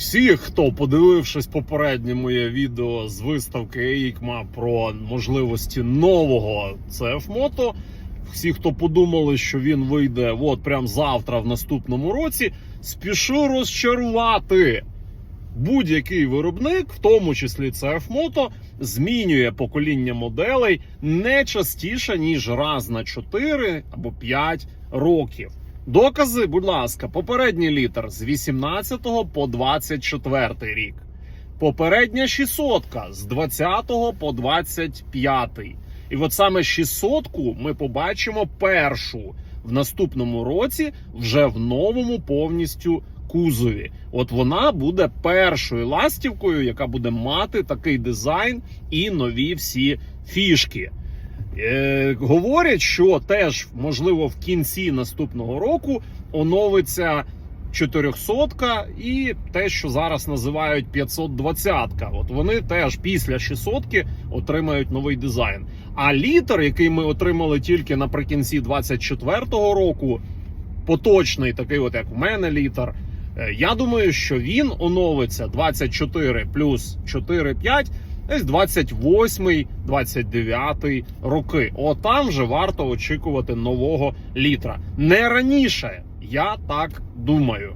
Всіх, хто подивившись попереднє моє відео з виставки EICMA про можливості нового CF Moto, всі, хто подумали, що він вийде от прям завтра в наступному році, спішу розчарувати. Будь-який виробник, в тому числі CF Moto, змінює покоління моделей не частіше, ніж раз на 4 або 5 років. Докази, будь ласка, попередній літр з 18 по 24 рік. Попередня 600 з 20 по 25. І от саме 600 ми побачимо першу в наступному році вже в новому повністю кузові. От вона буде першою ластівкою, яка буде мати такий дизайн і нові всі фішки. Е, говорять, що теж можливо в кінці наступного року оновиться 400 і те, що зараз називають 520-ка. От вони теж після 600 отримають новий дизайн. А літер, який ми отримали тільки наприкінці 24-го року, поточний такий, от як у мене літер. е, Я думаю, що він оновиться 24 плюс 4-5 десь 28, 29 роки. Отам там вже варто очікувати нового літра. Не раніше, я так думаю.